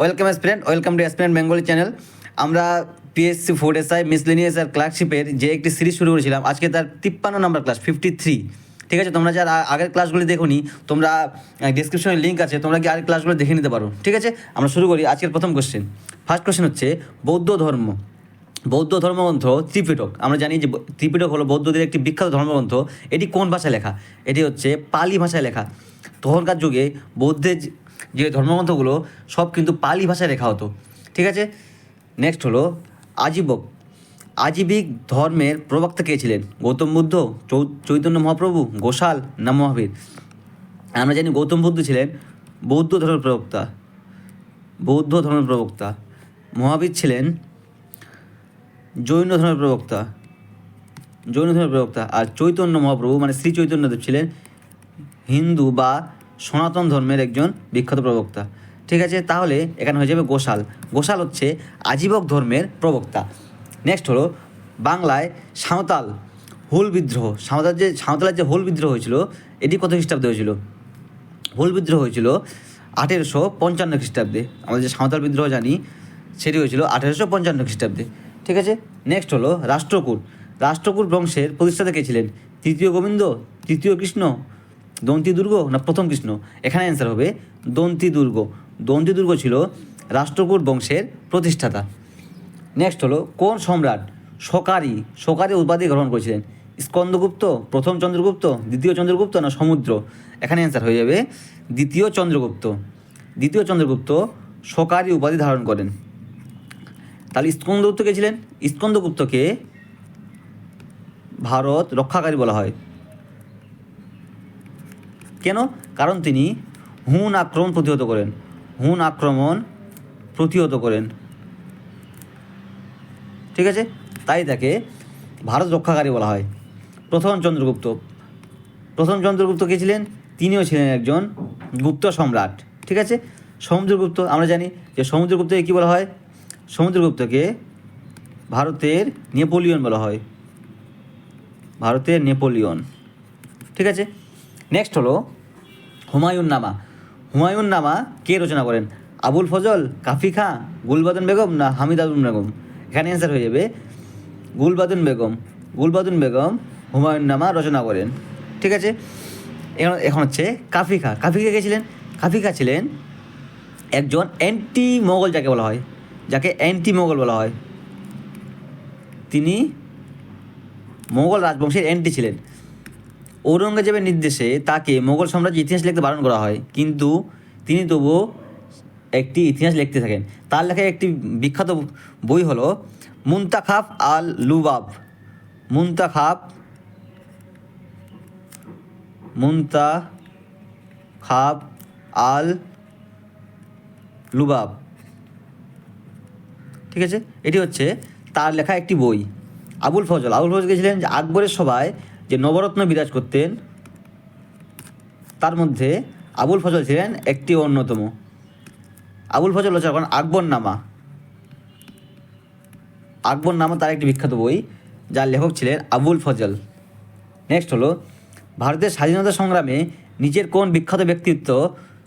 Welcome student welcome to student Bengali channel আমরা PSC for SI miscellaneous আর ক্লার্কশিপের যে একটি সিরিজ শুরু করেছিলাম, আজকে তার তিপ্পান্ন নম্বর ক্লাস ফিফটি থ্রি ঠিক আছে? তোমরা যারা আগের ক্লাসগুলি দেখোনি, তোমরা ডিসক্রিপশনে লিঙ্ক আছে, তোমরা কি আগের ক্লাসগুলো দেখে নিতে পারো। ঠিক আছে? আমরা শুরু করি আজকের প্রথম কোশ্চেন ফার্স্ট কোশ্চেন হচ্ছে, বৌদ্ধ ধর্ম। বৌদ্ধ ধর্মগ্রন্থ ত্রিপিটক। আমরা জানি যে ত্রিপিটক হলো বৌদ্ধদের একটি বিখ্যাত ধর্মগ্রন্থ। এটি কোন ভাষায় লেখা? এটি হচ্ছে পালি ভাষায় লেখা। তখনকার যুগে বৌদ্ধের যে- ধর্মগ্রন্থগুলো সব কিন্তু পালি ভাষায় লেখা হতো। ঠিক আছে? নেক্সট হলো আজীবক। আজীবিক ধর্মের প্রবক্তা কে ছিলেন? গৌতম বুদ্ধ চৈতন্য মহাপ্রভু, গোসাল না মহাবীর? আমরা জানি গৌতম বুদ্ধ ছিলেন বৌদ্ধ ধর্মের প্রবক্তা। বৌদ্ধ ধর্মের প্রবক্তা। মহাবীর ছিলেন জৈন ধর্মের প্রবক্তা। জৈন ধর্মের প্রবক্তা। আর চৈতন্য মহাপ্রভু মানে শ্রী চৈতন্যদেব ছিলেন হিন্দু বা সনাতন ধর্মের একজন বিখ্যাত প্রবক্তা। ঠিক আছে, তাহলে এখানে হয়ে যাবে গোশাল। গোশাল হচ্ছে আজীবক ধর্মের প্রবক্তা। নেক্সট হলো বাংলায় সাঁওতাল হুল বিদ্রোহ। সাঁওতাল যে, সাঁওতালের যে হুল বিদ্রোহ হয়েছিল, এটি কত খ্রিস্টাব্দে হয়েছিল? হুল বিদ্রোহ হয়েছিল আঠেরোশো পঞ্চান্ন খ্রিস্টাব্দে। আমরা যে সাঁওতাল বিদ্রোহ জানি, সেটি হয়েছিল আঠেরোশো পঞ্চান্ন খ্রিস্টাব্দে। ঠিক আছে নেক্সট হলো রাষ্ট্রকূট। রাষ্ট্রকূট বংশের প্রতিষ্ঠাতা কে ছিলেন? তৃতীয় গোবিন্দ, তৃতীয় কৃষ্ণ দন্তি দুর্গ না প্রথম কৃষ্ণ? এখানে অ্যান্সার হবে দন্তি দুর্গ। দন্তি দুর্গ ছিল রাষ্ট্রকূট বংশের প্রতিষ্ঠাতা। নেক্সট হলো, কোন সম্রাট সকারি? সকারি উপাধি গ্রহণ করেছিলেন। স্কন্দগুপ্ত, প্রথম চন্দ্রগুপ্ত, দ্বিতীয় চন্দ্রগুপ্ত না সমুদ্র? এখানে অ্যান্সার হয়ে যাবে দ্বিতীয় চন্দ্রগুপ্ত। দ্বিতীয় চন্দ্রগুপ্ত সকারি উপাধি ধারণ করেন। তাহলে স্কন্দগুপ্ত কে ছিলেন? স্কন্দগুপ্তকে ভারত রক্ষাকারী বলা হয়। কেন? কারণ তিনি হুন আক্রমণ প্রতিহত করেন। হুন আক্রমণ প্রতিহত করেন। ঠিক আছে? তাই তাকে ভারত রক্ষাকারী বলা হয়। প্রথম চন্দ্রগুপ্ত। প্রথম চন্দ্রগুপ্ত কে ছিলেন? তিনিও ছিলেন একজন গুপ্ত সম্রাট। ঠিক আছে? সমুদ্রগুপ্ত, আমরা জানি যে সমুদ্রগুপ্তকে কী বলা হয়? সমুদ্রগুপ্তকে ভারতের নেপোলিয়ন বলা হয়। ভারতের নেপোলিয়ন। ঠিক আছে? নেক্সট হলো হুমায়ুন নামা। হুমায়ুন নামা কে রচনা করেন? আবুল ফজল, কাফি খাঁ, গুলবাদন বেগম না হামিদ আবুল বেগম? এখানে অ্যান্সার হয়ে যাবে, গুলবাদন বেগম। গুলবাদন বেগম হুমায়ুন নামা রচনা করেন। ঠিক আছে? এখন এখন হচ্ছে কাফি খা। কাফি খা কে ছিলেন? কাফি খা ছিলেন একজন অ্যান্টি মোগল যাকে বলা হয়। যাকে অ্যান্টি মোগল বলা হয়। তিনি মোগল রাজবংশের অ্যান্টি ছিলেন। ঔরঙ্গজেবের নির্দেশে তাকে মোগল সাম্রাজ্যের ইতিহাস লিখতে বারণ করা হয়। কিন্তু তিনি তবুও একটি ইতিহাস লিখতে থাকেন। তার লেখা একটি বিখ্যাত বই হলো, মুন্তাখাব আল লুবাব মুন্তাখাব মুন্তা খাব আল লুবাব ঠিক আছে? এটি হচ্ছে তার লেখা একটি বই, আবুল ফজল। আবুল ফজল গেছিলেন যে আকবরের সভায় যে নবরত্ন বিরাজ করতেন, তার মধ্যে আবুল ফজল ছিলেন একটি অন্যতম। আবুল ফজল হচ্ছে এখন আকবর নামা আকবর নামা তার একটি বিখ্যাত বই, যার লেখক ছিলেন আবুল ফজল। নেক্সট হলো, ভারতের স্বাধীনতা সংগ্রামে নিজের কোন বিখ্যাত ব্যক্তিত্ব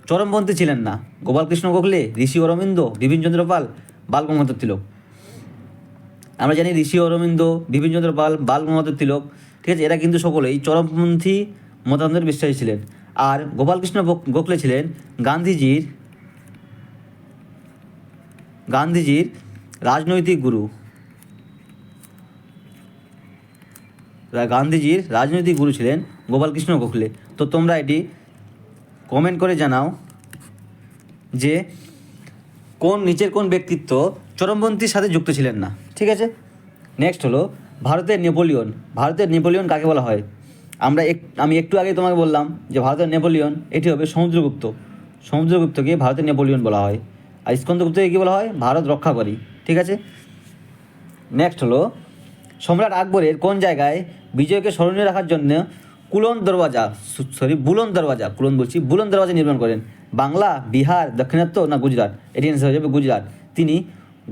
চরমপন্থী ছিলেন না? গোপালকৃষ্ণ গোখলে, ঋষি অরবিন্দ, বিপিনচন্দ্র পাল, বাল গঙ্গাধর তিলক। আমরা জানি ঋষি অরবিন্দ, বিপিনচন্দ্র পাল, বাল গঙ্গাধর তিলক। ঠিক আছে, এরা কিন্তু সকলেই চরমপন্থী মতান্তরে বিশ্বাসী ছিলেন। আর গোপালকৃষ্ণ গোখলে ছিলেন গান্ধীজির গান্ধীজির রাজনৈতিক গুরু। গান্ধীজির রাজনৈতিক গুরু ছিলেন গোপালকৃষ্ণ গোখলে। তো তোমরা এটি কমেন্ট করে জানাও যে কোন, নিচের কোন ব্যক্তিত্ব চরমপন্থীর সাথে যুক্ত ছিলেন না। ঠিক আছে? নেক্সট হলো ভারতের নেপোলিয়ন ভারতের নেপোলিয়ন কাকে বলা হয়? আমরা এক, আমি একটু আগে তোমাকে বললাম যে ভারতের নেপোলিয়ন, এটি হবে সমুদ্রগুপ্ত। সমুদ্রগুপ্তকে ভারতের নেপোলিয়ন বলা হয়। আর স্কন্দগুপ্তকে কী বলা হয়? ভারত রক্ষা করি। ঠিক আছে? নেক্সট হলো, সম্রাট আকবরের কোন জায়গায় বিজয়কে স্মরণীয় রাখার জন্য কুলন দরওয়াজা সরি বুলন দরওয়াজা, কুলন বলছি, বুলন দরওয়াজা নির্মাণ করেন? বাংলা, বিহার, দক্ষিণাত্য না গুজরাট? এটি অ্যান্সার হয়ে যাবে গুজরাট। তিনি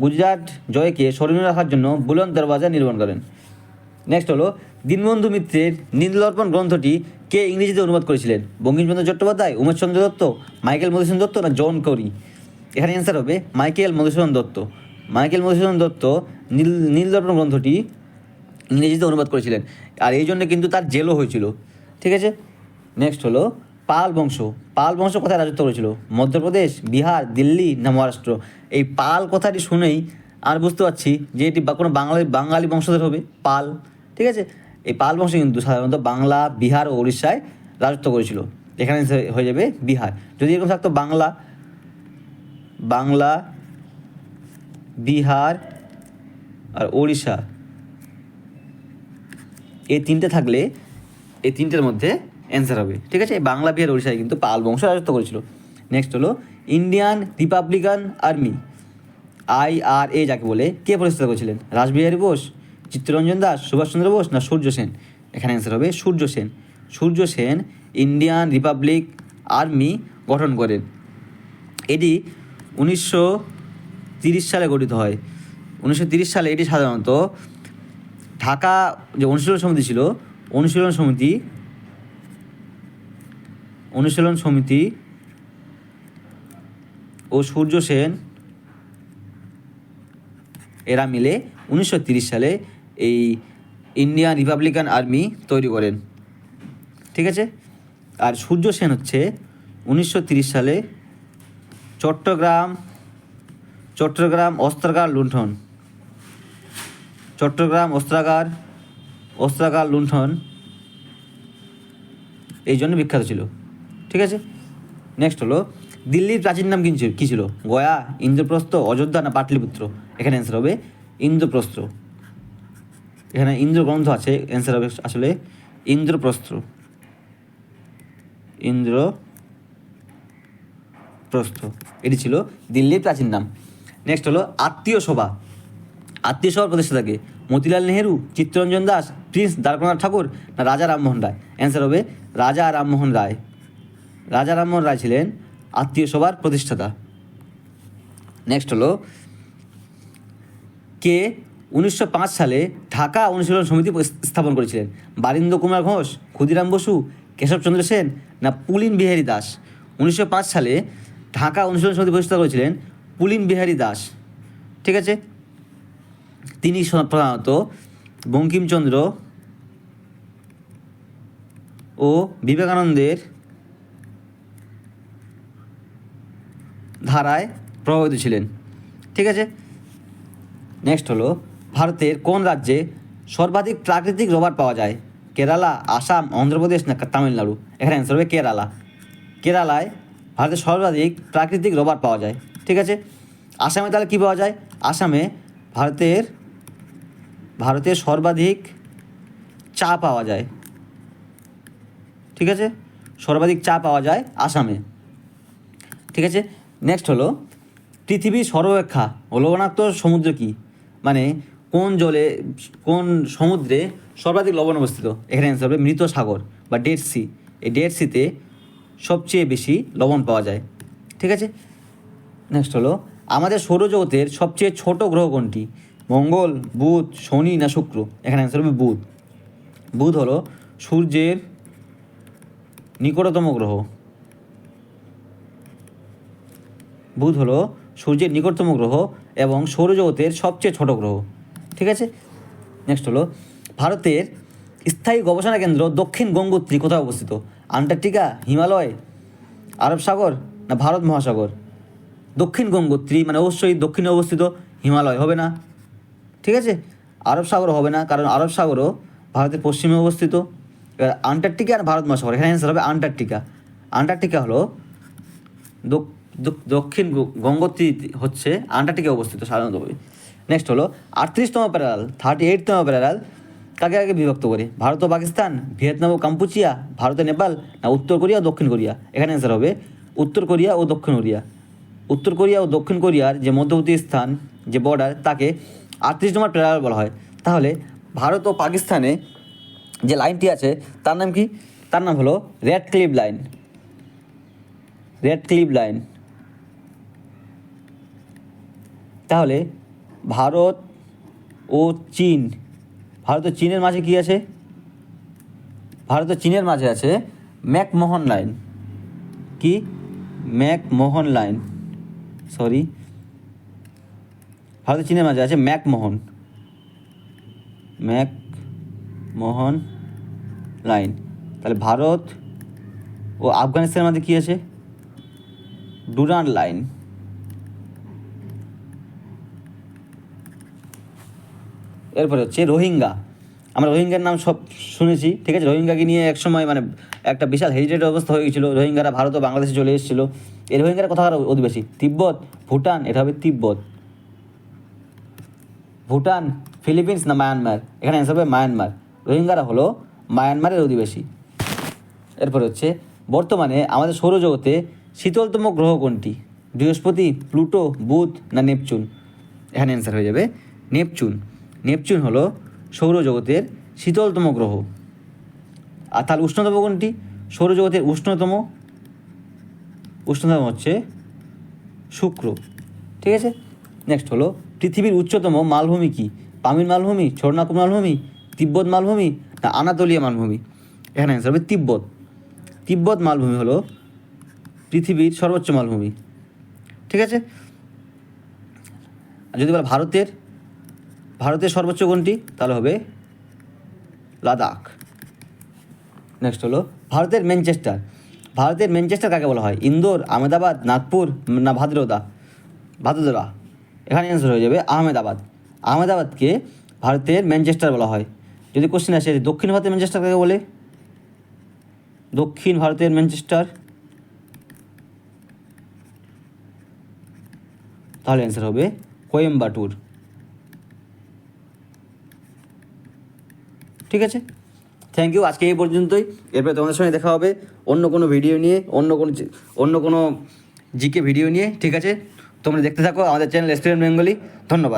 গুজরাট জয়কে স্মরণীয় রাখার জন্য বুলন দরওয়াজা নির্মাণ করেন। নেক্সট হলো, দীনবন্ধু মিত্রের নীলদর্পণ গ্রন্থটি কে ইংরেজিতে অনুবাদ করেছিলেন? বঙ্কিমচন্দ্র চট্টোপাধ্যায়, উমেশচন্দ্র দত্ত, মাইকেল মধুসূদন দত্ত না জন করি? এখানে অ্যান্সার হবে মাইকেল মধুসূদন দত্ত। মাইকেল মধুসূদন দত্ত নীল নীলদর্পণ গ্রন্থটি ইংরেজিতে অনুবাদ করেছিলেন। আর এই জন্য কিন্তু তার জেলও হয়েছিল। ঠিক আছে? নেক্সট হলো, পাল বংশ। পাল বংশ কোথায় রাজত্ব করেছিল? মধ্যপ্রদেশ, বিহার, দিল্লি না মহারাষ্ট্র? এই পাল কথাটি শুনেই আর বুঝতে পারছি যে এটি কোনো বাঙালি বাঙালি বংশধর হবে। পাল। ঠিক আছে? এই পাল বংশ কিন্তু সাধারণত বাংলা, বিহার ও উড়িষ্যায় রাজত্ব করেছিল। এখানে হয়ে যাবে বিহার। যদি এরকম থাকতো বাংলা বাংলা, বিহার আর ওড়িশা এই তিনটে থাকলে এই তিনটের মধ্যে অ্যান্সার হবে। ঠিক আছে? বাংলা, বিহার, ওড়িশায় কিন্তু পাল বংশ রাজত্ব করেছিল। নেক্সট হলো Indian republican army I R A যাকে বলে, কে প্রতিষ্ঠা করেছিলেন? রাসবিহারী বোস চিত্তরঞ্জন দাস, সুভাষচন্দ্র বোস না সূর্য সেন? এখানে অ্যান্সার হবে Surya Sen. Surya Sen Indian republic army গঠন করেন। এটি উনিশশো সালে গঠিত হয়। উনিশশো সালে এটি সাধারণত ঢাকা যে অনুশীলন সমিতি ছিল, অনুশীলন সমিতি অনুশীলন সমিতি ও সূর্য সেন এরা মিলে উনিশশো সালে এই ইন্ডিয়ান রিপাবলিকান আর্মি তৈরি করেন। ঠিক আছে? আর সূর্য সেন হচ্ছে উনিশশো সালে চট্টগ্রাম চট্টগ্রাম অস্ত্রাগার লুণ্ঠন। চট্টগ্রাম অস্ত্রাগার অস্ত্রাগার লুণ্ঠন এই জন্য বিখ্যাত ছিল। ঠিক আছে? নেক্সট হলো, দিল্লির প্রাচীন নাম কী ছিল? কী ছিল? গয়া, ইন্দ্রপ্রস্থ, অযোধ্যা না পাটলিপুত্র? এখানে অ্যান্সার হবে, ইন্দ্রপ্রস্থ। এখানে ইন্দ্রগ্রন্থ আছে অ্যান্সার হবে আসলে ইন্দ্রপ্রস্থ। ইন্দ্র প্রস্থ এটি ছিল দিল্লির প্রাচীন নাম। নেক্সট হলো আত্মীয় সভা। আত্মীয় সভার প্রতিষ্ঠাতাকে মতিলাল নেহেরু, চিত্তরঞ্জন দাস, প্রিন্স দ্বারকনাথ ঠাকুর না রাজা রামমোহন রায়? অ্যান্সার হবে রাজা রামমোহন রায়। রাজা রামমোহন রায় ছিলেন আত্মীয় সভার প্রতিষ্ঠাতা। নেক্সট হলো কে? উনিশশো পাঁচ সালে ঢাকা অনুশীলন সমিতি স্থাপন করেছিলেন। বারিন্দ্র কুমার ঘোষ, ক্ষুদিরাম বসু কেশবচন্দ্র সেন না পুলিন বিহারী দাস। উনিশশো পাঁচ সালে ঢাকা অনুশীলন সমিতি প্রতিষ্ঠা করেছিলেন পুলিন বিহারী দাস। ঠিক আছে? তিনি প্রধানত বঙ্কিমচন্দ্র ও বিবেকানন্দের ধারায় প্রভাবিত ছিলেন। ঠিক আছে? নেক্সট হলো ভারতের কোন রাজ্যে সর্বাধিক প্রাকৃতিক রবার পাওয়া যায়? কেরালা, আসাম, অন্ধ্রপ্রদেশ না তামিলনাড়ু? এখানে অ্যান্সার হবে কেরালা। কেরালায় ভারতের সর্বাধিক প্রাকৃতিক রবার পাওয়া যায়। ঠিক আছে? আসামে তাহলে কী পাওয়া যায়? আসামে ভারতের ভারতের সর্বাধিক চা পাওয়া যায়। ঠিক আছে? সর্বাধিক চা পাওয়া যায় আসামে। ঠিক আছে? নেক্সট হলো, পৃথিবীর সর্বাপেক্ষা লবণাক্ত সমুদ্র কি? মানে কোন জলে, কোন সমুদ্রে সর্বাধিক লবণ অবস্থিত? এখানে অ্যান্সার হবে মৃত সাগর বা ডেড সি এই ডেড সিতে সবচেয়ে বেশি লবণ পাওয়া যায়। ঠিক আছে? নেক্সট হলো, আমাদের সৌরজগতের সবচেয়ে ছোট গ্রহ কোনটি? মঙ্গল, বুধ, শনি না শুক্র? এখানে অ্যান্সার হবে বুধ। বুধ হলো সূর্যের নিকটতম গ্রহ। বুধ হলো সূর্যের নিকটতম গ্রহ এবং সৌরজগতের সবচেয়ে ছোট গ্রহ। ঠিক আছে? নেক্সট হলো, ভারতের স্থায়ী গবেষণা কেন্দ্র দক্ষিণ গঙ্গোত্রী কোথায় অবস্থিত? আন্টার্কটিকা, হিমালয়, আরব সাগর না ভারত মহাসাগর? দক্ষিণ গঙ্গোত্রী মানে অবশ্যই দক্ষিণে অবস্থিত, হিমালয় হবে না। ঠিক আছে? আরব সাগর হবে না, কারণ আরব সাগরও ভারতের পশ্চিমে অবস্থিত। এবার আন্টার্কটিকা আর ভারত মহাসাগর, এখানে অ্যান্সার হবে আন্টার্কটিকা। আন্টার্কটিকা হলো দক- দক- দক্ষিণ গঙ্গোত্রী হচ্ছে আন্টার্কটিকা অবস্থিত সাধারণতভাবে নেক্সট হলো আটত্রিশতম প্যারাল থার্টি এইটতম প্যারাল কাকে আগে বিভক্ত করে? ভারত ও পাকিস্তান, ভিয়েতনাম ও কাম্পুচিয়া, ভারত নেপাল, না উত্তর কোরিয়া ও দক্ষিণ কোরিয়া? এখানে অ্যান্সার হবে উত্তর কোরিয়া ও দক্ষিণ কোরিয়া। উত্তর কোরিয়া ও দক্ষিণ কোরিয়ার যে মধ্যবর্তী স্থান, যে বর্ডার তাকে আটত্রিশ নম্বর প্যারাল বলা হয়। তাহলে ভারত ও পাকিস্তানে যে লাইনটি আছে, তার নাম কি? তার নাম হলো Radcliffe line Radcliffe line তাহলে ভারত ও চীন। ভারত ও চীনের মাঝে কি আছে? ভারত ও চীনের মাঝে আছে ম্যাকমোহন লাইন। কি? McMahon line. সরি। ভারতের চীনের মাঝে আছে ম্যাকমোহন। ম্যাক মোহন লাইন। তাহলে ভারত ও আফগানিস্তানের মধ্যে কী আছে? Durand line. এরপরে হচ্ছে রোহিঙ্গা। আমরা রোহিঙ্গার নাম সব শুনেছি, ঠিক আছে? রোহিঙ্গাকে নিয়ে একসময় মানে একটা বিশাল হেজিটেড অবস্থা হয়ে গেছিল। রোহিঙ্গারা ভারত ও বাংলাদেশে চলে এসেছিল। এই রোহিঙ্গারা কোথাকার অধিবাসী, তিব্বত, ভুটান, এটা হবে তিব্বত। ভুটান, ফিলিপিন্স না মায়ানমার? এখানে অ্যান্সার হবে মায়ানমার। রোহিঙ্গারা হলো মায়ানমারের অধিবাসী। এরপর হচ্ছে, বর্তমানে আমাদের সৌরজগতে শীতলতম গ্রহ কোনটি? বৃহস্পতি, প্লুটো, বুধ না নেপচুন? এখানে অ্যান্সার হয়ে যাবে নেপচুন। নেপচুন হলো সৌরজগতের শীতলতম গ্রহ। আর তাহলে উষ্ণতম কোনটি সৌরজগতের উষ্ণতম উষ্ণতম হচ্ছে শুক্র। ঠিক আছে? নেক্সট হলো পৃথিবীর উচ্চতম মালভূমি কি? পামির মালভূমি ছোটনাকুর মালভূমি, তিব্বত মালভূমি না আনাতোলিয়া মালভূমি? এখানে অ্যান্সার হবে তিব্বত। তিব্বত মালভূমি হলো পৃথিবীর সর্বোচ্চ মালভূমি। ঠিক আছে? যদি বলা ভারতের ভারতের সর্বোচ্চ কোনটি? তাহলে হবে লাদাখ। নেক্সট হলো ভারতের ম্যানচেস্টার। ভারতের ম্যানচেস্টার কাকে বলা হয়? ইন্দোর, আহমেদাবাদ, নাগপুর, না ভাদ্রোদা? ভাদোদরা এখানে অ্যান্সার হয়ে যাবে আহমেদাবাদ। আহমেদাবাদকে ভারতের ম্যানচেস্টার বলা হয়। যদি কোশ্চেন আসে দক্ষিণ ভারতের ম্যানচেস্টার কাকে বলে? দক্ষিণ ভারতের ম্যানচেস্টার? তাহলে অ্যান্সার হবে কোয়েম্বাটুর। ঠিক আছে? থ্যাংক ইউ আজকে এই পর্যন্তই। এরপরে তোমাদের সঙ্গে দেখা হবে অন্য কোনো ভিডিও নিয়ে, অন্য কোনো অন্য কোনো জিকে ভিডিও নিয়ে, ঠিক আছে? তোমরা দেখতে থাকো আমাদের চ্যানেল স্টুডেন্ট বেঙ্গলি ধন্যবাদ।